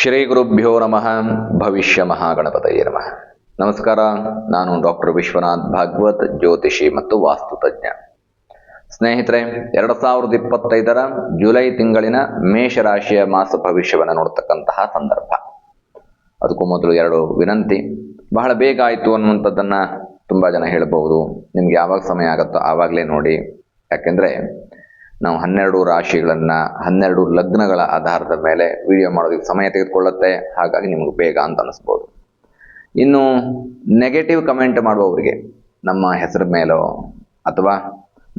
ಶ್ರೀ ಗುರುಭ್ಯೋ ನಮಃ. ಭವಿಷ್ಯ ಮಹಾಗಣಪತಯೇ ನಮಃ. ನಮಸ್ಕಾರ, ನಾನು ಡಾಕ್ಟರ್ ವಿಶ್ವನಾಥ್ ಭಾಗವತ್ ಜ್ಯೋತಿಷಿ ಮತ್ತು ವಾಸ್ತುತಜ್ಞ ಸ್ನೇಹಿತರೆ, ಎರಡು ಸಾವಿರದ ಇಪ್ಪತ್ತೈದರ ಜುಲೈ ತಿಂಗಳಿನ ಮೇಷರಾಶಿಯ ಮಾಸ ಭವಿಷ್ಯವನ್ನು ನೋಡ್ತಕ್ಕಂತಹ ಸಂದರ್ಭ. ಅದಕ್ಕೂ ಮೊದಲು ಎರಡು ವಿನಂತಿ. ಬಹಳ ಬೇಗ ಆಯಿತು ಅನ್ನುವಂಥದ್ದನ್ನು ತುಂಬ ಜನ ಹೇಳಬಹುದು. ನಿಮ್ಗೆ ಯಾವಾಗ ಸಮಯ ಆಗುತ್ತೋ ಆವಾಗಲೇ ನೋಡಿ. ಯಾಕೆಂದರೆ ನಾವು ಹನ್ನೆರಡು ರಾಶಿಗಳನ್ನು, ಹನ್ನೆರಡು ಲಗ್ನಗಳ ಆಧಾರದ ಮೇಲೆ ವಿಡಿಯೋ ಮಾಡೋದಕ್ಕೆ ಸಮಯ ತೆಗೆದುಕೊಳ್ಳುತ್ತೆ. ಹಾಗಾಗಿ ನಿಮಗೆ ಬೇಗ ಅಂತ ಅನಿಸ್ಬೋದು. ಇನ್ನು ನೆಗೆಟಿವ್ ಕಮೆಂಟ್ ಮಾಡುವವರಿಗೆ ನಮ್ಮ ಹೆಸರ ಮೇಲೋ ಅಥವಾ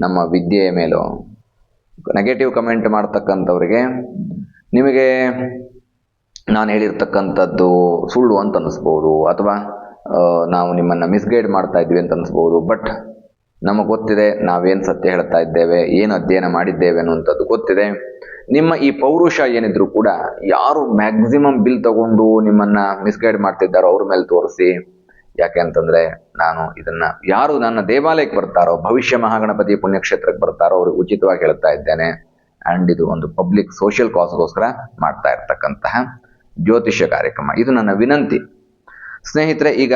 ನಮ್ಮ ವಿದ್ಯೆಯ ಮೇಲೋ ನೆಗೆಟಿವ್ ಕಮೆಂಟ್ ಮಾಡ್ತಕ್ಕಂಥವ್ರಿಗೆ ನಿಮಗೆ ನಾನು ಹೇಳಿರ್ತಕ್ಕಂಥದ್ದು ಸುಳ್ಳು ಅಂತ ಅನಿಸ್ಬೋದು ಅಥವಾ ನಾವು ನಿಮ್ಮನ್ನು ಮಿಸ್ಗೈಡ್ ಮಾಡ್ತಾ ಇದ್ವಿ ಅಂತ ಅನಿಸ್ಬೋದು. ಬಟ್ ನಮಗೆ ಗೊತ್ತಿದೆ ನಾವೇನು ಸತ್ಯ ಹೇಳ್ತಾ ಇದ್ದೇವೆ, ಏನು ಅಧ್ಯಯನ ಮಾಡಿದ್ದೇವೆ ಅನ್ನುವಂಥದ್ದು ಗೊತ್ತಿದೆ. ನಿಮ್ಮ ಈ ಪೌರುಷ ಏನಿದ್ರು ಕೂಡ ಯಾರು ಮ್ಯಾಕ್ಸಿಮಮ್ ಬಿಲ್ ತಗೊಂಡು ನಿಮ್ಮನ್ನ ಮಿಸ್ಗೈಡ್ ಮಾಡ್ತಿದ್ದಾರೋ ಅವ್ರ ಮೇಲೆ ತೋರಿಸಿ. ಯಾಕೆ ಅಂತಂದ್ರೆ ನಾನು ಇದನ್ನ, ಯಾರು ನನ್ನ ದೇವಾಲಯಕ್ಕೆ ಬರ್ತಾರೋ, ಭವಿಷ್ಯ ಮಹಾಗಣಪತಿ ಪುಣ್ಯಕ್ಷೇತ್ರಕ್ಕೆ ಬರ್ತಾರೋ ಅವ್ರಿಗೆ ಉಚಿತವಾಗಿ ಹೇಳ್ತಾ ಇದ್ದೇನೆ. ಅಂಡ್ ಇದು ಒಂದು ಪಬ್ಲಿಕ್ ಸೋಷಿಯಲ್ ಕಾಸ್ಗೋಸ್ಕರ ಮಾಡ್ತಾ ಇರ್ತಕ್ಕಂತಹ ಜ್ಯೋತಿಷ್ಯ ಕಾರ್ಯಕ್ರಮ. ಇದು ನನ್ನ ವಿನಂತಿ. ಸ್ನೇಹಿತರೆ, ಈಗ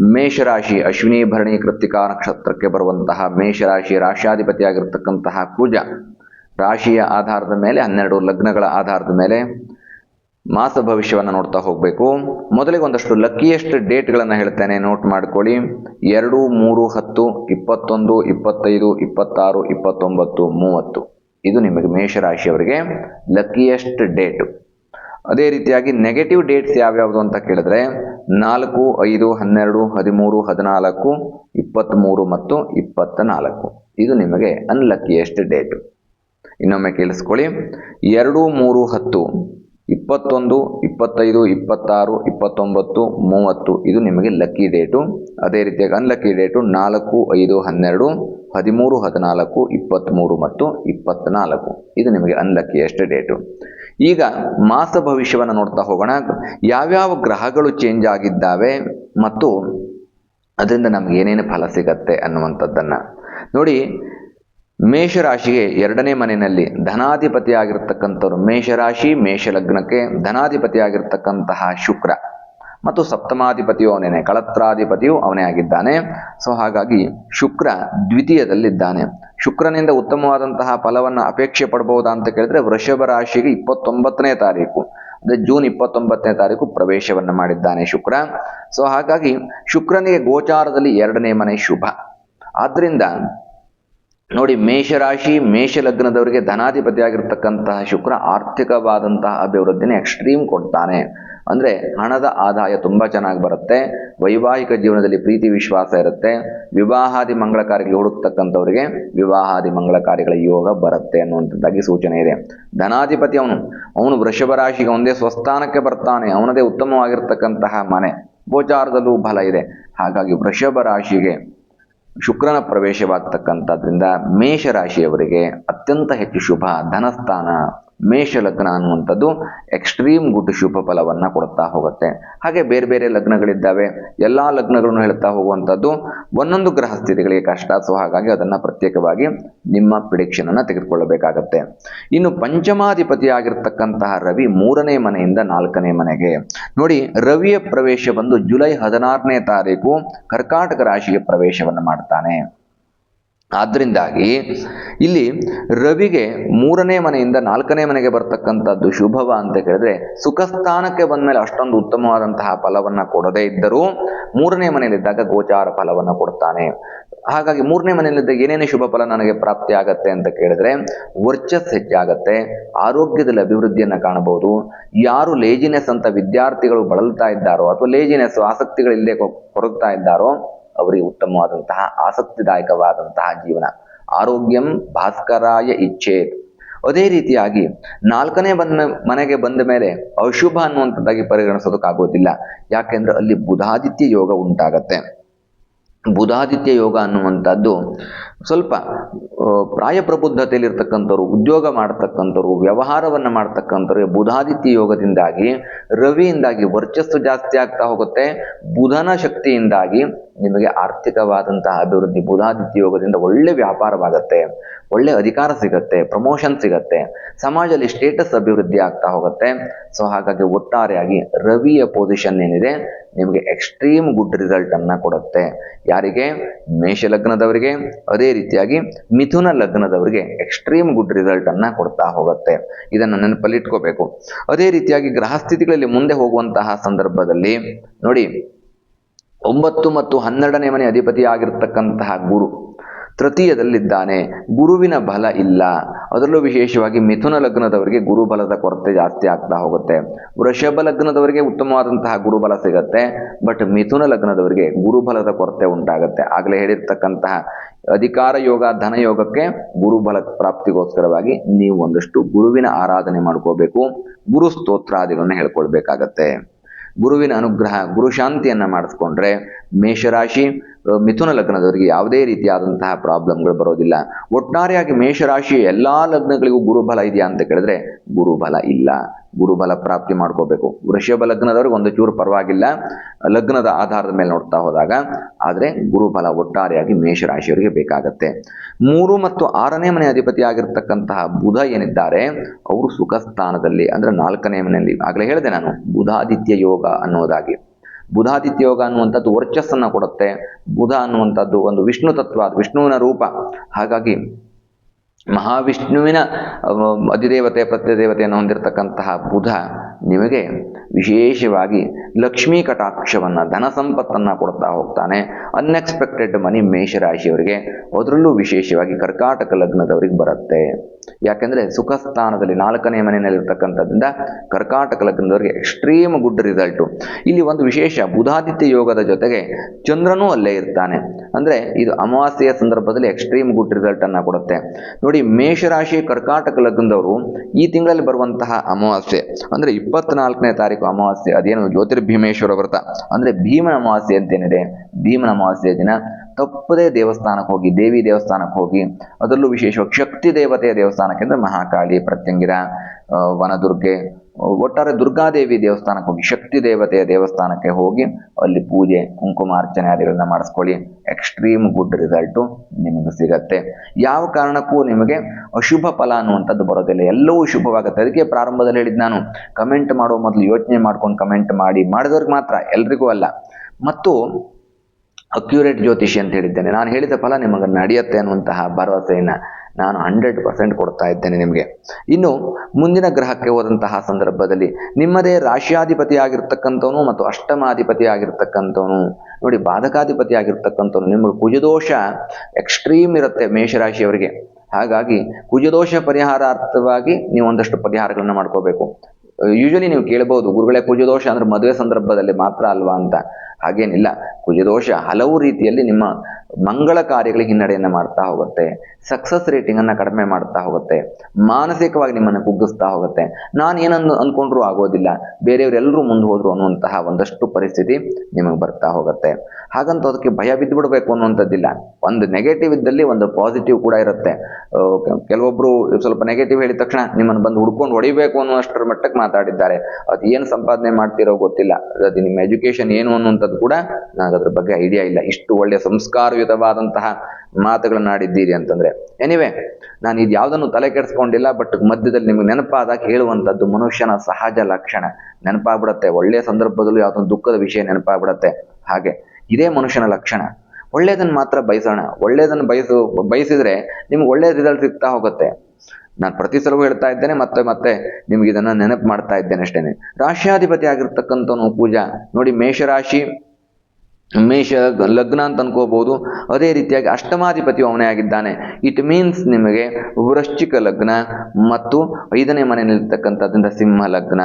ಮೇಷರಾಶಿ ಅಶ್ವಿನಿ, ಭರಣಿ, ಕೃತ್ತಿಕಾ ನಕ್ಷತ್ರಕ್ಕೆ ಬರುವಂತಹ ಮೇಷರಾಶಿ ರಾಶಿಯಾಧಿಪತಿಯಾಗಿರ್ತಕ್ಕಂತಹ ಕುಜ. ರಾಶಿಯ ಆಧಾರದ ಮೇಲೆ, ಹನ್ನೆರಡು ಲಗ್ನಗಳ ಆಧಾರದ ಮೇಲೆ ಮಾಸ ಭವಿಷ್ಯವನ್ನು ನೋಡ್ತಾ ಹೋಗಬೇಕು. ಮೊದಲಿಗೆ ಒಂದಷ್ಟು ಲಕ್ಕಿಯೆಸ್ಟ್ ಡೇಟ್ಗಳನ್ನು ಹೇಳ್ತೇನೆ. ನೋಟ್ ಮಾಡ್ಕೊಳ್ಳಿ. ಎರಡು, ಮೂರು, ಹತ್ತು, ಇಪ್ಪತ್ತೊಂದು, ಇಪ್ಪತ್ತೈದು, ಇಪ್ಪತ್ತಾರು, ಇಪ್ಪತ್ತೊಂಬತ್ತು, ಮೂವತ್ತು. ಇದು ನಿಮಗೆ ಮೇಷರಾಶಿಯವರಿಗೆ ಲಕ್ಕಿಯೆಸ್ಟ್ ಡೇಟು ಅದೇ ರೀತಿಯಾಗಿ ನೆಗೆಟಿವ್ ಡೇಟ್ಸ್ ಯಾವ್ಯಾವುದು ಅಂತ ಕೇಳಿದ್ರೆ ನಾಲ್ಕು, ಐದು, ಹನ್ನೆರಡು, ಹದಿಮೂರು, ಹದಿನಾಲ್ಕು ಇಪ್ಪತ್ತ್ಮೂರು ಮತ್ತು ಇಪ್ಪತ್ತ ನಾಲ್ಕು ಇದು ನಿಮಗೆ ಅನ್ಲಕ್ಕಿಯೆಸ್ಟ್ ಡೇಟು ಇನ್ನೊಮ್ಮೆ ಕೇಳಿಸ್ಕೊಳ್ಳಿ. ಎರಡು, ಮೂರು, ಹತ್ತು, ಇಪ್ಪತ್ತೊಂದು, ಇಪ್ಪತ್ತೈದು, ಇಪ್ಪತ್ತಾರು, ಇಪ್ಪತ್ತೊಂಬತ್ತು, ಮೂವತ್ತು. ಇದು ನಿಮಗೆ ಲಕ್ಕಿ ಡೇಟು ಅದೇ ರೀತಿಯಾಗಿ ಅನ್ಲಕ್ಕಿ ಡೇಟು ನಾಲ್ಕು, ಐದು, ಹನ್ನೆರಡು, ಹದಿಮೂರು, ಹದಿನಾಲ್ಕು ಇಪ್ಪತ್ತ್ಮೂರು ಮತ್ತು ಇಪ್ಪತ್ತ್ನಾಲ್ಕು ಇದು ನಿಮಗೆ ಅನ್ಲಕ್ಕಿಯೆಸ್ಟ್ ಡೇಟು ಈಗ ಮಾಸ ಭವಿಷ್ಯವನ್ನು ನೋಡ್ತಾ ಹೋಗೋಣ. ಯಾವ್ಯಾವ ಗ್ರಹಗಳು ಚೇಂಜ್ ಆಗಿದ್ದಾವೆ ಮತ್ತು ಅದರಿಂದ ನಮ್ಗೆ ಏನೇನು ಫಲ ಸಿಗತ್ತೆ ಅನ್ನುವಂಥದ್ದನ್ನು. ನೋಡಿ, ಮೇಷರಾಶಿಗೆ ಎರಡನೇ ಮನೆಯಲ್ಲಿ ಧನಾಧಿಪತಿ ಆಗಿರ್ತಕ್ಕಂಥವ್ರು ಮೇಷರಾಶಿ, ಮೇಷಲಗ್ನಕ್ಕೆ ಧನಾಧಿಪತಿ ಆಗಿರ್ತಕ್ಕಂತಹ ಶುಕ್ರ. ಮತ್ತು ಸಪ್ತಮಾಧಿಪತಿಯು ಅವನೇನೆ, ಕಳತ್ರಾಧಿಪತಿಯು ಅವನೇ ಆಗಿದ್ದಾನೆ. ಸೊ ಹಾಗಾಗಿ ಶುಕ್ರ ದ್ವಿತೀಯದಲ್ಲಿದ್ದಾನೆ. ಶುಕ್ರನಿಂದ ಉತ್ತಮವಾದಂತಹ ಫಲವನ್ನು ಅಪೇಕ್ಷೆ ಪಡಬಹುದಾ ಅಂತ ಕೇಳಿದ್ರೆ ವೃಷಭ ರಾಶಿಗೆ ಇಪ್ಪತ್ತೊಂಬತ್ತನೇ ತಾರೀಕು, ಅಂದ್ರೆ ಜೂನ್ ಇಪ್ಪತ್ತೊಂಬತ್ತನೇ ತಾರೀಕು ಪ್ರವೇಶವನ್ನು ಮಾಡಿದ್ದಾನೆ ಶುಕ್ರ. ಸೊ ಹಾಗಾಗಿ ಶುಕ್ರನಿಗೆ ಗೋಚಾರದಲ್ಲಿ ಎರಡನೇ ಮನೆ ಶುಭ. ಆದ್ದರಿಂದ ನೋಡಿ, ಮೇಷರಾಶಿ ಮೇಷ ಲಗ್ನದವರಿಗೆ ಧನಾಧಿಪತಿ ಆಗಿರ್ತಕ್ಕಂತಹ ಶುಕ್ರ ಆರ್ಥಿಕವಾದಂತಹ ಅಭಿವೃದ್ಧಿನ ಎಕ್ಸ್ಟ್ರೀಮ್ ಕೊಡ್ತಾನೆ. ಅಂದ್ರೆ ಹಣದ ಆದಾಯ ತುಂಬ ಚೆನ್ನಾಗಿ ಬರುತ್ತೆ, ವೈವಾಹಿಕ ಜೀವನದಲ್ಲಿ ಪ್ರೀತಿ, ವಿಶ್ವಾಸ ಇರುತ್ತೆ, ವಿವಾಹಾದಿ ಮಂಗಳ ಕಾರ್ಯಗಳು ಹುಡುಕ್ತಕ್ಕಂಥವ್ರಿಗೆ ವಿವಾಹಾದಿ ಮಂಗಳ ಕಾರ್ಯಗಳ ಯೋಗ ಬರುತ್ತೆ ಅನ್ನುವಂಥದ್ದಾಗಿ ಸೂಚನೆ ಇದೆ. ಧನಾಧಿಪತಿ ಅವನು ಅವನು ವೃಷಭ ರಾಶಿಗೆ ಒಂದೇ ಸ್ವಸ್ಥಾನಕ್ಕೆ ಬರ್ತಾನೆ, ಅವನದೇ ಉತ್ತಮವಾಗಿರ್ತಕ್ಕಂತಹ ಮನೆ, ಗೋಚಾರದಲ್ಲೂ ಬಲ ಇದೆ. ಹಾಗಾಗಿ ವೃಷಭ ರಾಶಿಗೆ ಶುಕ್ರನ ಪ್ರವೇಶವಾಗ್ತಕ್ಕಂಥದ್ರಿಂದ ಮೇಷರಾಶಿಯವರಿಗೆ ಅತ್ಯಂತ ಹೆಚ್ಚು ಶುಭ, ಧನಸ್ಥಾನ. ಮೇಷ ಲಗ್ನ ಅನ್ನುವಂಥದ್ದು ಎಕ್ಸ್ಟ್ರೀಮ್ ಗುಡ್ ಶುಭ ಫಲವನ್ನು ಕೊಡುತ್ತಾ ಹೋಗುತ್ತೆ. ಹಾಗೆ ಬೇರೆ ಬೇರೆ ಲಗ್ನಗಳಿದ್ದಾವೆ. ಎಲ್ಲ ಲಗ್ನಗಳನ್ನು ಹೇಳ್ತಾ ಹೋಗುವಂಥದ್ದು ಒಂದೊಂದು ಗ್ರಹ ಸ್ಥಿತಿಗಳಿಗೆ ಕಷ್ಟ. ಸೊ ಹಾಗಾಗಿ ಅದನ್ನು ಪ್ರತ್ಯೇಕವಾಗಿ ನಿಮ್ಮ ಪ್ರಿಡಿಕ್ಷನ್ ಅನ್ನು ತೆಗೆದುಕೊಳ್ಳಬೇಕಾಗತ್ತೆ. ಇನ್ನು ಪಂಚಮಾಧಿಪತಿ ಆಗಿರ್ತಕ್ಕಂತಹ ರವಿ ಮೂರನೇ ಮನೆಯಿಂದ ನಾಲ್ಕನೇ ಮನೆಗೆ. ನೋಡಿ, ರವಿಯ ಪ್ರವೇಶ ಬಂದು ಜುಲೈ ಹದಿನಾರನೇ ತಾರೀಕು ಕರ್ಕಾಟಕ ರಾಶಿಗೆ ಪ್ರವೇಶವನ್ನು ಮಾಡ್ತಾನೆ. ಆದ್ರಿಂದಾಗಿ ಇಲ್ಲಿ ರವಿಗೆ ಮೂರನೇ ಮನೆಯಿಂದ ನಾಲ್ಕನೇ ಮನೆಗೆ ಬರ್ತಕ್ಕಂಥದ್ದು ಶುಭವ ಅಂತ ಕೇಳಿದ್ರೆ ಸುಖ ಸ್ಥಾನಕ್ಕೆ ಬಂದ್ಮೇಲೆ ಅಷ್ಟೊಂದು ಉತ್ತಮವಾದಂತಹ ಫಲವನ್ನ ಕೊಡದೇ ಇದ್ದರೂ ಮೂರನೇ ಮನೆಯಲ್ಲಿದ್ದಾಗ ಗೋಚಾರ ಫಲವನ್ನ ಕೊಡ್ತಾನೆ. ಹಾಗಾಗಿ ಮೂರನೇ ಮನೆಯಲ್ಲಿದ್ದಾಗ ಏನೇನು ಶುಭ ಫಲ ನನಗೆ ಪ್ರಾಪ್ತಿ ಆಗತ್ತೆ ಅಂತ ಕೇಳಿದ್ರೆ ವರ್ಚಸ್ ಹೆಚ್ಚಾಗತ್ತೆ, ಆರೋಗ್ಯದಲ್ಲಿ ಅಭಿವೃದ್ಧಿಯನ್ನ ಕಾಣಬಹುದು. ಯಾರು ಲೇಜಿನೆಸ್ ಅಂತ ವಿದ್ಯಾರ್ಥಿಗಳು ಬಳಲ್ತಾ ಇದ್ದಾರೋ ಅಥವಾ ಲೇಜಿನೆಸ್ ಆಸಕ್ತಿಗಳಿಲ್ಲದೆ ಕೊರಗ್ತಾ ಇದ್ದಾರೋ ಅವರಿಗೆ ಉತ್ತಮವಾದಂತಹ ಆಸಕ್ತಿದಾಯಕವಾದಂತಹ ಜೀವನ. ಆರೋಗ್ಯಂ ಭಾಸ್ಕರಾಯ ಇಚ್ಛೆ ಅದೇ ರೀತಿಯಾಗಿ ನಾಲ್ಕನೇ ಬಂದ ಮನೆಗೆ ಬಂದ ಮೇಲೆ ಅಶುಭ ಅನ್ನುವಂಥದ್ದಾಗಿ ಪರಿಗಣಿಸೋದಕ್ಕಾಗೋದಿಲ್ಲ. ಯಾಕೆಂದ್ರೆ ಅಲ್ಲಿ ಬುಧಾದಿತ್ಯ ಯೋಗ ಉಂಟಾಗತ್ತೆ. ಬುಧಾದಿತ್ಯ ಯೋಗ ಅನ್ನುವಂಥದ್ದು ಸ್ವಲ್ಪ ಪ್ರಾಯಪ್ರಬುದ್ಧತೆಯಲ್ಲಿರ್ತಕ್ಕಂಥವ್ರು, ಉದ್ಯೋಗ ಮಾಡ್ತಕ್ಕಂಥವ್ರು, ವ್ಯವಹಾರವನ್ನು ಮಾಡ್ತಕ್ಕಂಥವ್ರು ಬುಧಾದಿತ್ಯ ಯೋಗದಿಂದಾಗಿ ರವಿಯಿಂದಾಗಿ ವರ್ಚಸ್ಸು ಜಾಸ್ತಿ ಆಗ್ತಾ ಹೋಗುತ್ತೆ. ಬುಧನ ಶಕ್ತಿಯಿಂದಾಗಿ ನಿಮಗೆ ಆರ್ಥಿಕವಾದಂತಹ ಅಭಿವೃದ್ಧಿ ಬುಧಾದಿತ್ಯ ಯೋಗದಿಂದ ಒಳ್ಳೆ ವ್ಯಾಪಾರವಾಗತ್ತೆ, ಒಳ್ಳೆ ಅಧಿಕಾರ ಸಿಗತ್ತೆ ಪ್ರಮೋಷನ್ ಸಿಗತ್ತೆ, ಸಮಾಜದಲ್ಲಿ ಸ್ಟೇಟಸ್ ಅಭಿವೃದ್ಧಿ ಆಗ್ತಾ ಹೋಗುತ್ತೆ. ಸೊ ಹಾಗಾಗಿ ಒಟ್ಟಾರೆಯಾಗಿ ರವಿಯ ಪೊಸಿಷನ್ ಏನಿದೆ, ನಿಮಗೆ ಎಕ್ಸ್ಟ್ರೀಮ್ ಗುಡ್ ರಿಸಲ್ಟ್ ಅನ್ನ ಕೊಡುತ್ತೆ. ಯಾರಿಗೆ? ಮೇಷ ಲಗ್ನದವರಿಗೆ, ಅದೇ ರೀತಿಯಾಗಿ ಮಿಥುನ ಲಗ್ನದವರಿಗೆ ಎಕ್ಸ್ಟ್ರೀಮ್ ಗುಡ್ ರಿಸಲ್ಟ್ ಅನ್ನ ಕೊಡ್ತಾ ಹೋಗುತ್ತೆ. ಇದನ್ನು ನೆನಪಲ್ಲಿಟ್ಕೋಬೇಕು. ಅದೇ ರೀತಿಯಾಗಿ ಗ್ರಹಸ್ಥಿತಿಗಳಲ್ಲಿ ಮುಂದೆ ಹೋಗುವಂತಹ ಸಂದರ್ಭದಲ್ಲಿ ನೋಡಿ ಒಂಬತ್ತು ಮತ್ತು ಹನ್ನೆರಡನೇ ಮನೆ ಅಧಿಪತಿಯಾಗಿರ್ತಕ್ಕಂತಹ ಗುರು. ತೃತೀಯದಲ್ಲಿದ್ದಾನೆ. ಗುರುವಿನ ಬಲ ಇಲ್ಲ. ಅದರಲ್ಲೂ ವಿಶೇಷವಾಗಿ ಮಿಥುನ ಲಗ್ನದವರಿಗೆ ಗುರುಬಲದ ಕೊರತೆ ಜಾಸ್ತಿ ಆಗ್ತಾ ಹೋಗುತ್ತೆ. ವೃಷಭ ಲಗ್ನದವರಿಗೆ ಉತ್ತಮವಾದಂತಹ ಗುರುಬಲ ಸಿಗತ್ತೆ. ಬಟ್ ಮಿಥುನ ಲಗ್ನದವರಿಗೆ ಗುರುಬಲದ ಕೊರತೆ ಉಂಟಾಗುತ್ತೆ. ಆಗಲೇ ಹೇಳಿರ್ತಕ್ಕಂತಹ ಅಧಿಕಾರ ಯೋಗ, ಧನ ಯೋಗಕ್ಕೆ ಗುರುಬಲ ಪ್ರಾಪ್ತಿಗೋಸ್ಕರವಾಗಿ ನೀವು ಒಂದಷ್ಟು ಗುರುವಿನ ಆರಾಧನೆ ಮಾಡ್ಕೋಬೇಕು. ಗುರು ಸ್ತೋತ್ರಾದಿಗಳನ್ನ ಹೇಳ್ಕೊಳ್ಬೇಕಾಗತ್ತೆ. ಗುರುವಿನ ಅನುಗ್ರಹ ಗುರು ಶಾಂತಿಯನ್ನ ಮಾಡಿಸ್ಕೊಂಡ್ರೆ ಮೇಷರಾಶಿ ಮಿಥುನ ಲಗ್ನದವರಿಗೆ ಯಾವುದೇ ರೀತಿಯಾದಂತಹ ಪ್ರಾಬ್ಲಮ್ಗಳು ಬರೋದಿಲ್ಲ. ಒಟ್ಟಾರೆಯಾಗಿ ಮೇಷರಾಶಿ ಎಲ್ಲಾ ಲಗ್ನಗಳಿಗೂ ಗುರುಬಲ ಇದೆಯಾ ಅಂತ ಕೇಳಿದ್ರೆ ಗುರುಬಲ ಇಲ್ಲ. ಗುರುಬಲ ಪ್ರಾಪ್ತಿ ಮಾಡ್ಕೋಬೇಕು. ವೃಷಭ ಲಗ್ನದವ್ರಿಗೆ ಒಂದು ಚೂರು ಪರವಾಗಿಲ್ಲ. ಲಗ್ನದ ಆಧಾರದ ಮೇಲೆ ನೋಡ್ತಾ ಹೋದಾಗ ಆದರೆ ಗುರುಬಲ ಒಟ್ಟಾರೆಯಾಗಿ ಮೇಷರಾಶಿಯವರಿಗೆ ಬೇಕಾಗತ್ತೆ. ಮೂರು ಮತ್ತು ಆರನೇ ಮನೆ ಅಧಿಪತಿ ಆಗಿರ್ತಕ್ಕಂತಹ ಬುಧ ಏನಿದ್ದಾರೆ, ಅವರು ಸುಖ ಸ್ಥಾನದಲ್ಲಿ ಅಂದ್ರೆ ನಾಲ್ಕನೇ ಮನೆಯಲ್ಲಿ. ಆಗಲೇ ಹೇಳಿದೆ ನಾನು, ಬುಧಾದಿತ್ಯ ಯೋಗ ಅನ್ನೋದಾಗಿ. ಬುಧಾದಿತ್ಯ ಯೋಗ ಅನ್ನುವಂಥದ್ದು ವರ್ಚಸ್ಸನ್ನು ಕೊಡುತ್ತೆ. ಬುಧ ಅನ್ನುವಂಥದ್ದು ಒಂದು ವಿಷ್ಣು ತತ್ವ ವಿಷ್ಣುವಿನ ರೂಪ. ಹಾಗಾಗಿ ಮಹಾವಿಷ್ಣುವಿನ ಅಧಿದೇವತೆ ಪ್ರತ್ಯದೇವತೆಯನ್ನು ಹೊಂದಿರತಕ್ಕಂತಹ ಬುಧ ನಿಮಗೆ ವಿಶೇಷವಾಗಿ ಲಕ್ಷ್ಮೀ ಕಟಾಕ್ಷವನ್ನು, ಧನ ಸಂಪತ್ತನ್ನು ಕೊಡ್ತಾ ಹೋಗ್ತಾನೆ. ಅನ್ಎಕ್ಸ್ಪೆಕ್ಟೆಡ್ ಮನಿ ಮೇಷರಾಶಿಯವರಿಗೆ, ಅದರಲ್ಲೂ ವಿಶೇಷವಾಗಿ ಕರ್ಕಾಟಕ ಲಗ್ನದವರಿಗೆ ಬರುತ್ತೆ. ಯಾಕೆಂದ್ರೆ ಸುಖ ಸ್ಥಾನದಲ್ಲಿ ನಾಲ್ಕನೇ ಮನೆಯಲ್ಲಿರ್ತಕ್ಕಂಥದ್ರಿಂದ ಕರ್ಕಾಟಕ ಲಗ್ನದವರಿಗೆ ಎಕ್ಸ್ಟ್ರೀಮ್ ಗುಡ್ ರಿಸಲ್ಟು ಇಲ್ಲಿ ಒಂದು ವಿಶೇಷ, ಬುಧಾದಿತ್ಯ ಯೋಗದ ಜೊತೆಗೆ ಚಂದ್ರನೂ ಅಲ್ಲೇ ಇರ್ತಾನೆ. ಅಂದ್ರೆ ಇದು ಅಮಾವಾಸ್ಯೆಯ ಸಂದರ್ಭದಲ್ಲಿ ಎಕ್ಸ್ಟ್ರೀಮ್ ಗುಡ್ ರಿಸಲ್ಟ್ ಅನ್ನ ಕೊಡುತ್ತೆ. ನೋಡಿ ಮೇಷರಾಶಿ ಕರ್ಕಾಟಕ ಲಗ್ನದವರು ಈ ತಿಂಗಳಲ್ಲಿ ಬರುವಂತಹ ಅಮಾವಾಸ್ಯೆ, ಅಂದ್ರೆ ಇಪ್ಪತ್ನಾಲ್ಕನೇ ತಾರೀಕು ಅಮಾವಾಸ್ಯೆ, ಅದೇನು ಜ್ಯೋತಿರ್ಭೀಮೇಶ್ವರ ವ್ರತ. ಅಂದ್ರೆ ಭೀಮನ ಅಮಾವಾಸ್ಯೆ ಅಂತೇನಿದೆ. ಭೀಮನ ಅಮಾವಾಸ್ಯೆ ದಿನ ತಪ್ಪದೇ ದೇವಸ್ಥಾನಕ್ಕೆ ಹೋಗಿ, ದೇವಿ ದೇವಸ್ಥಾನಕ್ಕೆ ಹೋಗಿ, ಅದರಲ್ಲೂ ವಿಶೇಷವಾಗಿ ಶಕ್ತಿ ದೇವತೆಯ ದೇವಸ್ಥಾನಕ್ಕೆ ಅಂದರೆ ಮಹಾಕಾಳಿ, ಪ್ರತ್ಯಂಗಿರ ವನದುರ್ಗೆ, ಒಟ್ಟಾರೆ ದುರ್ಗಾದೇವಿ ದೇವಸ್ಥಾನಕ್ಕೆ ಹೋಗಿ, ಶಕ್ತಿ ದೇವತೆಯ ದೇವಸ್ಥಾನಕ್ಕೆ ಹೋಗಿ ಅಲ್ಲಿ ಪೂಜೆ ಕುಂಕುಮಾರ್ಚನೆ ಆದಿಗಳನ್ನ ಮಾಡಿಸ್ಕೊಳ್ಳಿ. ಎಕ್ಸ್ಟ್ರೀಮ್ ಗುಡ್ ರಿಸಲ್ಟು ನಿಮಗೆ ಸಿಗತ್ತೆ. ಯಾವ ಕಾರಣಕ್ಕೂ ನಿಮಗೆ ಅಶುಭ ಫಲ ಅನ್ನುವಂಥದ್ದು ಬರೋದಿಲ್ಲ. ಎಲ್ಲವೂ ಶುಭವಾಗುತ್ತೆ. ಅದಕ್ಕೆ ಪ್ರಾರಂಭದಲ್ಲಿ ಹೇಳಿದ್ದು ನಾನು ಕಮೆಂಟ್ ಮಾಡೋ ಮೊದಲು ಯೋಚನೆ ಮಾಡ್ಕೊಂಡು ಕಮೆಂಟ್ ಮಾಡಿ. ಮಾಡಿದವ್ರಿಗೆ ಮಾತ್ರ, ಎಲ್ರಿಗೂ ಅಲ್ಲ. ಮತ್ತು ಅಕ್ಯುರೇಟ್ ಜ್ಯೋತಿಷಿ ಅಂತ ಹೇಳಿದ್ದೇನೆ. ನಾನು ಹೇಳಿದ ಫಲ ನಿಮಗೆ ನಡೆಯುತ್ತೆ ಅನ್ನುವಂತಹ ಭರವಸೆಯನ್ನು ನಾನು ಹಂಡ್ರೆಡ್ ಪರ್ಸೆಂಟ್ ಕೊಡ್ತಾ ಇದ್ದೇನೆ ನಿಮಗೆ. ಇನ್ನು ಮುಂದಿನ ಗ್ರಹಕ್ಕೆ ಹೋದಂತಹ ಸಂದರ್ಭದಲ್ಲಿ ನಿಮ್ಮದೇ ರಾಶಿಯಾಧಿಪತಿ ಆಗಿರ್ತಕ್ಕಂಥವನು ಮತ್ತು ಅಷ್ಟಮಾಧಿಪತಿ ಆಗಿರ್ತಕ್ಕಂಥವನು ನೋಡಿ ಬಾಧಕಾಧಿಪತಿ ಆಗಿರ್ತಕ್ಕಂಥವನು ನಿಮಗೆ ಕುಜದೋಷ ಎಕ್ಸ್ಟ್ರೀಮ್ ಇರುತ್ತೆ ಮೇಷರಾಶಿಯವರಿಗೆ. ಹಾಗಾಗಿ ಕುಜದೋಷ ಪರಿಹಾರಾರ್ಥವಾಗಿ ನೀವು ಒಂದಷ್ಟು ಪರಿಹಾರಗಳನ್ನು ಮಾಡ್ಕೋಬೇಕು. ಯೂಶಲಿ ನೀವು ಕೇಳಬಹುದು ಗುರುಗಳೇ ಕುಜದೋಷ ಅಂದ್ರೆ ಮದುವೆ ಸಂದರ್ಭದಲ್ಲಿ ಮಾತ್ರ ಅಲ್ವಾ ಅಂತ. ಹಾಗೇನಿಲ್ಲ. ಕುಜದೋಷ ಹಲವು ರೀತಿಯಲ್ಲಿ ನಿಮ್ಮ ಮಂಗಳ ಕಾರ್ಯಗಳಿಗೆ ಹಿನ್ನಡೆಯನ್ನು ಮಾಡ್ತಾ ಹೋಗುತ್ತೆ. ಸಕ್ಸಸ್ ರೇಟಿಂಗ್ ಅನ್ನ ಕಡಿಮೆ ಮಾಡ್ತಾ ಹೋಗುತ್ತೆ. ಮಾನಸಿಕವಾಗಿ ನಿಮ್ಮನ್ನು ಕುಗ್ಗಿಸ್ತಾ ಹೋಗುತ್ತೆ. ನಾನು ಏನನ್ನು ಅಂದ್ಕೊಂಡ್ರೂ ಆಗೋದಿಲ್ಲ. ಬೇರೆಯವರೆಲ್ಲರೂ ಮುಂದೆ ಹೋದ್ರು ಅನ್ನುವಂತಹ ಒಂದಷ್ಟು ಪರಿಸ್ಥಿತಿ ನಿಮಗೆ ಬರ್ತಾ ಹೋಗುತ್ತೆ. ಹಾಗಂತ ಅದಕ್ಕೆ ಭಯ ಬಿದ್ದುಬಿಡಬೇಕು ಅನ್ನುವಂಥದ್ದಿಲ್ಲ. ಒಂದು ನೆಗೆಟಿವ್ ಇದ್ದಲ್ಲಿ ಒಂದು ಪಾಸಿಟಿವ್ ಕೂಡ ಇರುತ್ತೆ. ಕೆಲವೊಬ್ಬರು ಸ್ವಲ್ಪ ನೆಗೆಟಿವ್ ಹೇಳಿದ ತಕ್ಷಣ ನಿಮ್ಮನ್ನು ಬಂದು ಹುಡ್ಕೊಂಡು ಹೊಡಿಬೇಕು ಅನ್ನುವಷ್ಟರ ಮಟ್ಟಕ್ಕೆ ಮಾತಾಡಿದ್ದಾರೆ. ಅದು ಏನು ಸಂಪಾದನೆ ಮಾಡ್ತಿರೋ ಗೊತ್ತಿಲ್ಲ. ಅದು ನಿಮ್ಮ ಎಜುಕೇಶನ್ ಏನು ಅನ್ನುವಂಥದ್ದು. ಕೂಡ ನನಗೆ ಅದ್ರ ಬಗ್ಗೆ ಐಡಿಯಾ ಇಲ್ಲ. ಇಷ್ಟು ಒಳ್ಳೆಯ ಸಂಸ್ಕಾರಯುತವಾದಂತಹ ಮಾತುಗಳನ್ನು ಆಡಿದ್ದೀರಿ ಅಂತಂದ್ರೆ. ಎನಿವೆ ನಾನು ಇದು ಯಾವುದನ್ನು ತಲೆ ಕೆಡಿಸ್ಕೊಂಡಿಲ್ಲ ಬಟ್ ಮಧ್ಯದಲ್ಲಿ ನಿಮಗೆ ನೆನಪಾದಾಗ ಹೇಳುವಂಥದ್ದು ಮನುಷ್ಯನ ಸಹಜ ಲಕ್ಷಣ. ನೆನಪಾಗ್ಬಿಡತ್ತೆ. ಒಳ್ಳೆಯ ಸಂದರ್ಭದಲ್ಲೂ ಯಾವುದೊಂದು ದುಃಖದ ವಿಷಯ ನೆನಪಾಗ್ಬಿಡತ್ತೆ. ಹಾಗೆ, ಇದೇ ಮನುಷ್ಯನ ಲಕ್ಷಣ. ಒಳ್ಳೆಯದನ್ನು ಮಾತ್ರ ಬಯಸೋಣ. ಒಳ್ಳೆಯದನ್ನು ಬಯಸು, ಬಯಸಿದ್ರೆ ನಿಮ್ಗೆ ಒಳ್ಳೆಯ ರಿಸಲ್ಟ್ ಸಿಗ್ತಾ ಹೋಗುತ್ತೆ. ನಾನು ಪ್ರತಿ ಸಲವೂ ಹೇಳ್ತಾ ಇದ್ದೇನೆ, ಮತ್ತೆ ಮತ್ತೆ ನಿಮ್ಗೆ ಇದನ್ನ ನೆನಪು ಮಾಡ್ತಾ ಇದ್ದೇನೆ ಅಷ್ಟೇ ರಾಶ್ಯಾಧಿಪತಿ ಆಗಿರ್ತಕ್ಕಂಥವನು ಪೂಜಾ. ನೋಡಿ, ಮೇಷರಾಶಿ ಮೇಷ ಲಗ್ನ ಅಂತ ಅನ್ಕೋಬಹುದು. ಅದೇ ರೀತಿಯಾಗಿ ಅಷ್ಟಮಾಧಿಪತಿ ಅವನೇ ಆಗಿದ್ದಾನೆ ಇಟ್ ಮೀನ್ಸ್ ನಿಮಗೆ ವೃಶ್ಚಿಕ ಲಗ್ನ ಮತ್ತು ಐದನೇ ಮನೆಯಲ್ಲಿರ್ತಕ್ಕಂಥದ್ದರಿಂದ ಸಿಂಹ ಲಗ್ನ.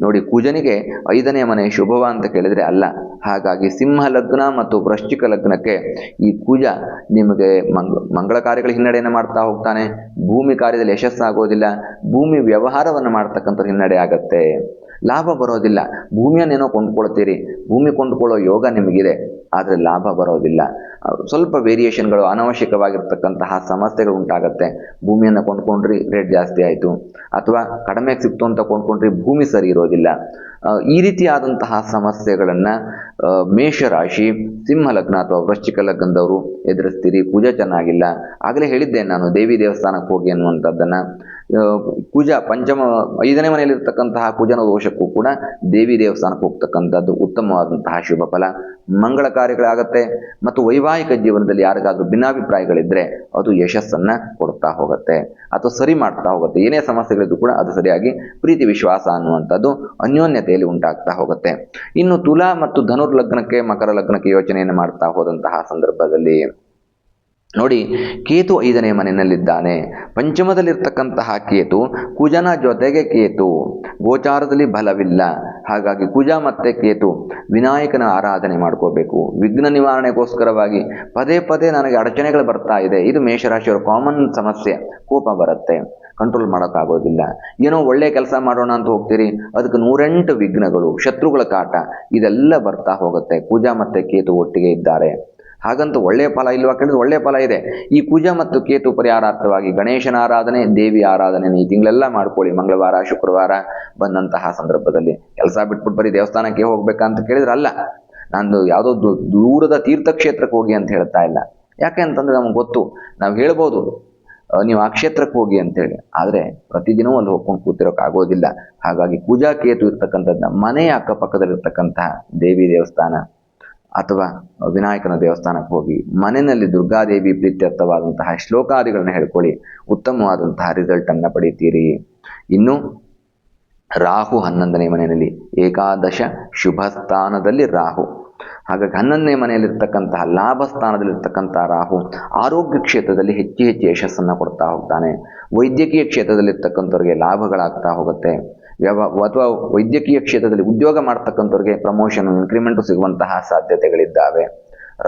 ನೋಡಿ ಕುಜನಿಗೆ ಐದನೇ ಮನೆ ಶುಭವ ಅಂತ ಕೇಳಿದರೆ ಅಲ್ಲ. ಹಾಗಾಗಿ ಸಿಂಹ ಲಗ್ನ ಮತ್ತು ವೃಶ್ಚಿಕ ಲಗ್ನಕ್ಕೆ ಈ ಕುಜ ನಿಮಗೆ ಮಂಗ, ಮಂಗಳ ಕಾರ್ಯಗಳ ಹಿನ್ನಡೆಯನ್ನು ಮಾಡ್ತಾ ಹೋಗ್ತಾನೆ. ಭೂಮಿ ಕಾರ್ಯದಲ್ಲಿ ಯಶಸ್ಸಾಗೋದಿಲ್ಲ. ಭೂಮಿ ವ್ಯವಹಾರವನ್ನು ಮಾಡ್ತಕ್ಕಂಥ ಹಿನ್ನಡೆ ಆಗತ್ತೆ. ಲಾಭ ಬರೋದಿಲ್ಲ. ಭೂಮಿಯನ್ನೇನೋ ಕೊಂಡ್ಕೊಳ್ತೀರಿ. ಭೂಮಿ ಕೊಂಡ್ಕೊಳ್ಳೋ ಯೋಗ ನಿಮಗಿದೆ. ಆದರೆ ಲಾಭ ಬರೋದಿಲ್ಲ. ಸ್ವಲ್ಪ ವೇರಿಯೇಷನ್ಗಳು ಅನವಶ್ಯಕವಾಗಿರ್ತಕ್ಕಂತಹ ಸಮಸ್ಯೆಗಳು ಉಂಟಾಗುತ್ತೆ. ಭೂಮಿಯನ್ನು ಕೊಂಡ್ಕೊಂಡ್ರಿ, ರೇಟ್ ಜಾಸ್ತಿ ಆಯಿತು. ಅಥವಾ ಕಡಿಮೆಗೆ ಸಿಕ್ತು ಅಂತ ಕೊಂಡ್ಕೊಂಡ್ರಿ, ಭೂಮಿ ಸರಿ ಇರೋದಿಲ್ಲ. ಈ ರೀತಿಯಾದಂತಹ ಸಮಸ್ಯೆಗಳನ್ನು ಮೇಷರಾಶಿ, ಸಿಂಹ ಲಗ್ನ ಅಥವಾ ವೃಶ್ಚಿಕ ಲಗ್ನದವರು ಎದುರಿಸ್ತೀರಿ. ಪೂಜೆ ಚೆನ್ನಾಗಿಲ್ಲ. ಆಗಲೇ ಹೇಳಿದ್ದೆ ನಾನು ದೇವಿ ದೇವಸ್ಥಾನಕ್ಕೆ ಹೋಗಿ ಅನ್ನುವಂಥದ್ದನ್ನು. ಕುಜ ಪಂಚಮ, ಐದನೇ ಮನೆಯಲ್ಲಿರ್ತಕ್ಕಂತಹ ಕುಜನ ದೋಷಕ್ಕೂ ಕೂಡ ದೇವಿ ದೇವಸ್ಥಾನಕ್ಕೆ ಹೋಗ್ತಕ್ಕಂಥದ್ದು ಉತ್ತಮವಾದಂತಹ ಶುಭ ಫಲ. ಮಂಗಳ ಕಾರ್ಯಗಳಾಗತ್ತೆ ಮತ್ತು ವೈವಾಹಿಕ ಜೀವನದಲ್ಲಿ ಯಾರಿಗಾದ್ರೂ ಭಿನ್ನಾಭಿಪ್ರಾಯಗಳಿದ್ರೆ ಅದು ಯಶಸ್ಸನ್ನ ಕೊಡ್ತಾ ಹೋಗುತ್ತೆ ಅಥವಾ ಸರಿ ಮಾಡ್ತಾ ಹೋಗುತ್ತೆ. ಏನೇ ಸಮಸ್ಯೆಗಳಿದ್ರು ಕೂಡ ಅದು ಸರಿಯಾಗಿ ಪ್ರೀತಿ, ವಿಶ್ವಾಸ ಅನ್ನುವಂಥದ್ದು ಅನ್ಯೋನ್ಯತೆಯಲ್ಲಿ ಉಂಟಾಗ್ತಾ ಹೋಗುತ್ತೆ. ಇನ್ನು ತುಲಾ ಮತ್ತು ಧನುರ್ ಲಗ್ನಕ್ಕೆ ಮಕರ ಲಗ್ನಕ್ಕೆ ಯೋಚನೆಯನ್ನು ಮಾಡ್ತಾ ಹೋದಂತಹ ಸಂದರ್ಭದಲ್ಲಿ ನೋಡಿ, ಕೇತು ಐದನೇ ಮನೆಯಲ್ಲಿದ್ದಾನೆ. ಪಂಚಮದಲ್ಲಿರ್ತಕ್ಕಂತಹ ಕೇತು ಕುಜನ ಜೊತೆಗೆ ಕೇತು. ಗೋಚಾರದಲ್ಲಿ ಬಲವಿಲ್ಲ. ಹಾಗಾಗಿ ಕುಜ ಮತ್ತೆ ಕೇತು ವಿನಾಯಕನ ಆರಾಧನೆ ಮಾಡ್ಕೋಬೇಕು. ವಿಘ್ನ ನಿವಾರಣೆಗೋಸ್ಕರವಾಗಿ ಪದೇ ಪದೇ ನನಗೆ ಅಡಚಣೆಗಳು ಬರ್ತಾ ಇದೆ. ಇದು ಮೇಷರಾಶಿಯವರ ಕಾಮನ್ ಸಮಸ್ಯೆ. ಕೋಪ ಬರುತ್ತೆ. ಕಂಟ್ರೋಲ್ ಮಾಡೋಕ್ಕಾಗೋದಿಲ್ಲ. ಏನೋ ಒಳ್ಳೆ ಕೆಲಸ ಮಾಡೋಣ ಅಂತ ಹೋಗ್ತೀರಿ. ಅದಕ್ಕೆ ನೂರೆಂಟು ವಿಘ್ನಗಳು, ಶತ್ರುಗಳ ಕಾಟ, ಇದೆಲ್ಲ ಬರ್ತಾ ಹೋಗುತ್ತೆ. ಕುಜ ಮತ್ತೆ ಕೇತು ಒಟ್ಟಿಗೆ ಇದ್ದಾರೆ. ಹಾಗಂತ ಒಳ್ಳೆಯ ಫಲ ಇಲ್ವಾ ಕೇಳಿದ್ರೆ ಒಳ್ಳೆಯ ಫಲ ಇದೆ. ಈ ಕುಜ ಮತ್ತು ಕೇತು ಪರಿಹಾರಾರ್ಥವಾಗಿ ಗಣೇಶನ ಆರಾಧನೆ, ದೇವಿ ಆರಾಧನೆ ಈ ತಿಂಗಳೆಲ್ಲ ಮಾಡ್ಕೊಳ್ಳಿ. ಮಂಗಳವಾರ, ಶುಕ್ರವಾರ ಬಂದಂತಹ ಸಂದರ್ಭದಲ್ಲಿ ಕೆಲಸ ಬಿಟ್ಬಿಟ್ಟು ಬರೀ ದೇವಸ್ಥಾನಕ್ಕೆ ಹೋಗ್ಬೇಕಂತ ಕೇಳಿದ್ರೆ ಅಲ್ಲ. ನಾನು ಯಾವುದೋ ದೂರದ ತೀರ್ಥಕ್ಷೇತ್ರಕ್ಕೆ ಹೋಗಿ ಅಂತ ಹೇಳ್ತಾ ಇಲ್ಲ. ಯಾಕೆ ಅಂತಂದ್ರೆ ನಮ್ಗೆ ಗೊತ್ತು. ನಾವು ಹೇಳ್ಬೋದು ನೀವು ಆ ಕ್ಷೇತ್ರಕ್ಕೆ ಹೋಗಿ ಅಂತೇಳಿ. ಆದರೆ ಪ್ರತಿದಿನವೂ ಅಲ್ಲಿ ಹೋಗ್ಕೊಂಡು ಕೂತಿರೋಕ್ಕಾಗೋದಿಲ್ಲ ಹಾಗಾಗಿ ಪೂಜಾ ಕೇತು ಇರ್ತಕ್ಕಂಥದ್ದನ್ನ ಮನೆಯ ಅಕ್ಕಪಕ್ಕದಲ್ಲಿರ್ತಕ್ಕಂತಹ ದೇವಿ ದೇವಸ್ಥಾನ ಅಥವಾ ವಿನಾಯಕನ ದೇವಸ್ಥಾನಕ್ಕೆ ಹೋಗಿ ಮನೆಯಲ್ಲಿ ದುರ್ಗಾದೇವಿ ಪ್ರೀತ್ಯರ್ಥವಾದಂತಹ ಶ್ಲೋಕಾದಿಗಳನ್ನ ಹೇಳ್ಕೊಳ್ಳಿ, ಉತ್ತಮವಾದಂತಹ ರಿಸಲ್ಟನ್ನು ಪಡೀತೀರಿ. ಇನ್ನು ರಾಹು ಹನ್ನೊಂದನೇ ಮನೆಯಲ್ಲಿ, ಏಕಾದಶ ಶುಭ ಸ್ಥಾನದಲ್ಲಿ ರಾಹು. ಹಾಗಾಗಿ ಹನ್ನೊಂದನೇ ಮನೆಯಲ್ಲಿರ್ತಕ್ಕಂತಹ ಲಾಭ ಸ್ಥಾನದಲ್ಲಿರ್ತಕ್ಕಂತಹ ರಾಹು ಆರೋಗ್ಯ ಕ್ಷೇತ್ರದಲ್ಲಿ ಹೆಚ್ಚು ಹೆಚ್ಚು ಯಶಸ್ಸನ್ನು ಕೊಡ್ತಾ ಹೋಗ್ತಾನೆ. ವೈದ್ಯಕೀಯ ಕ್ಷೇತ್ರದಲ್ಲಿರ್ತಕ್ಕಂಥವ್ರಿಗೆ ಲಾಭಗಳಾಗ್ತಾ ಹೋಗುತ್ತೆ. ವ್ಯವ ಅಥವಾ ವೈದ್ಯಕೀಯ ಕ್ಷೇತ್ರದಲ್ಲಿ ಉದ್ಯೋಗ ಮಾಡ್ತಕ್ಕಂಥವ್ರಿಗೆ ಪ್ರಮೋಷನ್ ಇನ್ಕ್ರಿಮೆಂಟು ಸಿಗುವಂತಹ ಸಾಧ್ಯತೆಗಳಿದ್ದಾವೆ.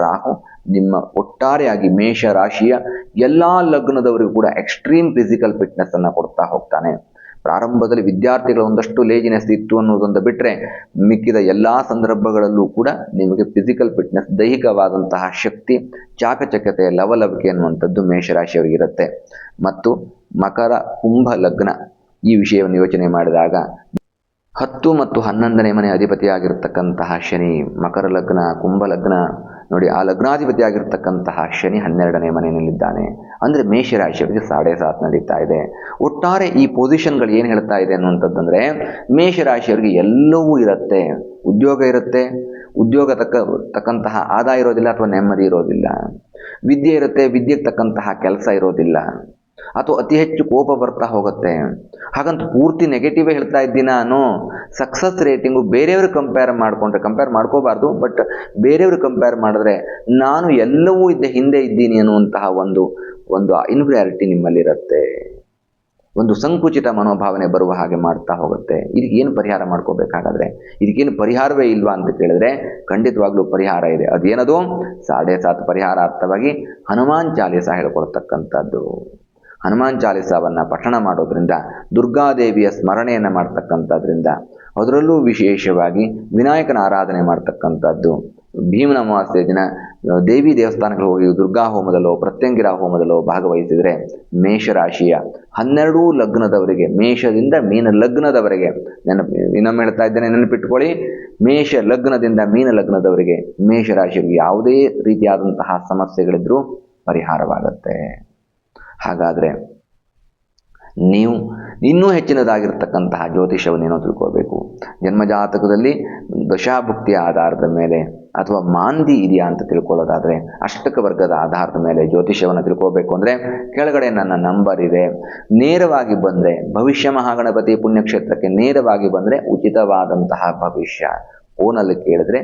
ರಾಹು, ನಿಮ್ಮ ಒಟ್ಟಾರೆಯಾಗಿ ಮೇಷ ರಾಶಿಯ ಎಲ್ಲ ಲಗ್ನದವರಿಗೂ ಕೂಡ ಎಕ್ಸ್ಟ್ರೀಮ್ ಫಿಸಿಕಲ್ ಫಿಟ್ನೆಸ್ ಅನ್ನು ಕೊಡ್ತಾ ಹೋಗ್ತಾನೆ. ಪ್ರಾರಂಭದಲ್ಲಿ ವಿದ್ಯಾರ್ಥಿಗಳ ಒಂದಷ್ಟು ಲೇಜಿನೆಸ್ ಇತ್ತು ಅನ್ನೋದೊಂದು ಬಿಟ್ಟರೆ ಮಿಕ್ಕಿದ ಎಲ್ಲ ಸಂದರ್ಭಗಳಲ್ಲೂ ಕೂಡ ನಿಮಗೆ ಫಿಸಿಕಲ್ ಫಿಟ್ನೆಸ್ ದೈಹಿಕವಾದಂತಹ ಶಕ್ತಿ ಚಾಕಚಕ್ಯತೆಯ ಲವಲವಿಕೆ ಅನ್ನುವಂಥದ್ದು ಮೇಷರಾಶಿಯವರಿಗಿರುತ್ತೆ ಮತ್ತು ಮಕರ ಕುಂಭ ಲಗ್ನ ಈ ವಿಷಯವನ್ನು ಯೋಚನೆ ಮಾಡಿದಾಗ ಹತ್ತು ಮತ್ತು ಹನ್ನೊಂದನೇ ಮನೆ ಅಧಿಪತಿಯಾಗಿರ್ತಕ್ಕಂತಹ ಶನಿ, ಮಕರ ಲಗ್ನ, ಕುಂಭ ಲಗ್ನ, ನೋಡಿ ಆ ಲಗ್ನಾಧಿಪತಿಯಾಗಿರ್ತಕ್ಕಂತಹ ಶನಿ ಹನ್ನೆರಡನೇ ಮನೆಯಲ್ಲಿದ್ದಾನೆ. ಅಂದರೆ ಮೇಷರಾಶಿಯವರಿಗೆ ಸಾಡೆ ಸಾತ್ ನಡೀತಾ ಇದೆ. ಒಟ್ಟಾರೆ ಈ ಪೊಸಿಷನ್ಗಳು ಏನು ಹೇಳ್ತಾ ಇದೆ ಅನ್ನುವಂಥದ್ದಂದರೆ ಮೇಷರಾಶಿಯವರಿಗೆ ಎಲ್ಲವೂ ಇರುತ್ತೆ. ಉದ್ಯೋಗ ಇರುತ್ತೆ. ಉದ್ಯೋಗ ತಕ್ಕ, ತಕ್ಕಂತಹ ಆದಾಯ ಇರೋದಿಲ್ಲ ಅಥವಾ ನೆಮ್ಮದಿ ಇರೋದಿಲ್ಲ. ವಿದ್ಯೆ ಇರುತ್ತೆ, ವಿದ್ಯೆಗೆ ತಕ್ಕಂತಹ ಕೆಲಸ ಇರೋದಿಲ್ಲ. ಅಥವಾ ಅತಿ ಹೆಚ್ಚು ಕೋಪ ಬರ್ತಾ ಹೋಗುತ್ತೆ. ಹಾಗಂತ ಪೂರ್ತಿ ನೆಗೆಟಿವೇ ಹೇಳ್ತಾ ಇದ್ದೀನಿ ನಾನು. ಸಕ್ಸಸ್ ರೇಟಿಂಗು ಬೇರೆಯವ್ರಿಗೆ ಕಂಪೇರ್ ಮಾಡಿಕೊಂಡ್ರೆ ಕಂಪೇರ್ ಮಾಡ್ಕೋಬಾರ್ದು ಬಟ್ ಬೇರೆಯವ್ರಿಗೆ ಕಂಪೇರ್ ಮಾಡಿದ್ರೆ ನಾನು ಎಲ್ಲವೂ ಇದ್ದ ಹಿಂದೆ ಇದ್ದೀನಿ ಅನ್ನುವಂತಹ ಒಂದು ಒಂದು ಇನ್ಫ್ರಿಯಾರಿಟಿ ನಿಮ್ಮಲ್ಲಿರುತ್ತೆ. ಒಂದು ಸಂಕುಚಿತ ಮನೋಭಾವನೆ ಬರುವ ಹಾಗೆ ಮಾಡ್ತಾ ಹೋಗುತ್ತೆ. ಇದಕ್ಕೇನು ಪರಿಹಾರ ಮಾಡ್ಕೋಬೇಕಾಗಾದ್ರೆ ಇದಕ್ಕೇನು ಪರಿಹಾರವೇ ಇಲ್ವಾ ಅಂತ ಕೇಳಿದ್ರೆ, ಖಂಡಿತವಾಗ್ಲೂ ಪರಿಹಾರ ಇದೆ. ಅದೇನದು? ಸಾಡೆ ಸಾತ್ ಪರಿಹಾರ ಅರ್ಥವಾಗಿ ಹನುಮಾನ್ ಚಾಲೀಸ ಹೇಳ್ಕೊಡ್ತಕ್ಕಂಥದ್ದು. ಹನುಮಾನ್ ಚಾಲಿಸಾವನ್ನು ಪಠಣ ಮಾಡೋದ್ರಿಂದ, ದುರ್ಗಾದೇವಿಯ ಸ್ಮರಣೆಯನ್ನು ಮಾಡ್ತಕ್ಕಂಥದ್ರಿಂದ, ಅದರಲ್ಲೂ ವಿಶೇಷವಾಗಿ ವಿನಾಯಕನ ಆರಾಧನೆ ಮಾಡ್ತಕ್ಕಂಥದ್ದು. ಭೀಮನ ಅಮಾವಾಸ್ಯೆ ದಿನ, ದೇವಿ ದೇವಸ್ಥಾನಗಳು ಹೋಗಿ ದುರ್ಗಾ ಹೋಮದಲ್ಲೋ, ಪ್ರತ್ಯಂಗಿರ ಹೋಮದಲ್ಲೋ ಭಾಗವಹಿಸಿದರೆ, ಮೇಷರಾಶಿಯ ಹನ್ನೆರಡೂ ಲಗ್ನದವರಿಗೆ, ಮೇಷದಿಂದ ಮೀನ ಲಗ್ನದವರೆಗೆ, ನೆನಪು, ಇನ್ನೊಮ್ಮೆ ಹೇಳ್ತಾ ಇದ್ದೇನೆ, ನೆನಪಿಟ್ಕೊಳ್ಳಿ. ಮೇಷ ಲಗ್ನದಿಂದ ಮೀನ ಲಗ್ನದವರಿಗೆ ಮೇಷರಾಶಿಯಲ್ಲಿ ಯಾವುದೇ ರೀತಿಯಾದಂತಹ ಸಮಸ್ಯೆಗಳಿದ್ದರೂ ಪರಿಹಾರವಾಗುತ್ತೆ. ಹಾಗಾದರೆ ನೀವು ಇನ್ನೂ ಹೆಚ್ಚಿನದಾಗಿರ್ತಕ್ಕಂತಹ ಜ್ಯೋತಿಷವನ್ನೇನೋ ತಿಳ್ಕೋಬೇಕು ಜನ್ಮಜಾತಕದಲ್ಲಿ ದಶಾಭುಕ್ತಿಯ ಆಧಾರದ ಮೇಲೆ ಅಥವಾ ಮಾಂದಿ ಇದೆಯಾ ಅಂತ ತಿಳ್ಕೊಳ್ಳೋದಾದರೆ ಅಷ್ಟಕ ವರ್ಗದ ಆಧಾರದ ಮೇಲೆ ಜ್ಯೋತಿಷವನ್ನು ತಿಳ್ಕೋಬೇಕು ಅಂದರೆ ಕೆಳಗಡೆ ನನ್ನ ನಂಬರ್ ಇದೆ. ನೇರವಾಗಿ ಬಂದರೆ ಭವಿಷ್ಯ ಮಹಾಗಣಪತಿ ಪುಣ್ಯಕ್ಷೇತ್ರಕ್ಕೆ ನೇರವಾಗಿ ಬಂದರೆ ಉಚಿತವಾದಂತಹ ಭವಿಷ್ಯ. ಫೋನಲ್ಲಿ ಕೇಳಿದ್ರೆ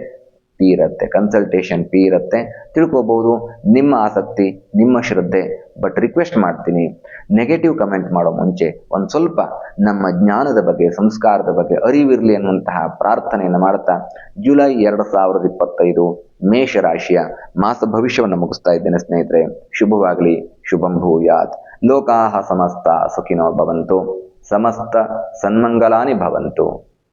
ಫೀ ಇರುತ್ತೆ ಕನ್ಸಲ್ಟೇಷನ್ ಫೀ ಇರುತ್ತೆ ತಿಳ್ಕೋಬಹುದು ನಿಮ್ಮ ಆಸಕ್ತಿ, ನಿಮ್ಮ ಶ್ರದ್ಧೆ ಬಟ್ ರಿಕ್ವೆಸ್ಟ್ ಮಾಡ್ತೀನಿ ನೆಗೆಟಿವ್ ಕಮೆಂಟ್ ಮಾಡೋ ಮುಂಚೆ ಒಂದು ಸ್ವಲ್ಪ ನಮ್ಮ ಜ್ಞಾನದ ಬಗ್ಗೆ, ಸಂಸ್ಕಾರದ ಬಗ್ಗೆ ಅರಿವಿರಲಿ ಅನ್ನುವಂತಹ ಪ್ರಾರ್ಥನೆಯನ್ನು ಮಾಡ್ತಾ ಜುಲೈ ಎರಡು ಸಾವಿರದ ಇಪ್ಪತ್ತೈದು ಮೇಷರಾಶಿಯ ಮಾಸ ಭವಿಷ್ಯವನ್ನು ಮುಗಿಸ್ತಾ ಇದ್ದೇನೆ ಸ್ನೇಹಿತರೆ. ಶುಭವಾಗಲಿ, ಶುಭಂ ಭೂಯಾತ್. ಲೋಕಾಹ ಸಮಸ್ತ ಸುಖಿನೋ ಭವಂತು. ಸಮಸ್ತ ಸನ್ಮಂಗಲಾನಿ ಭವಂತು.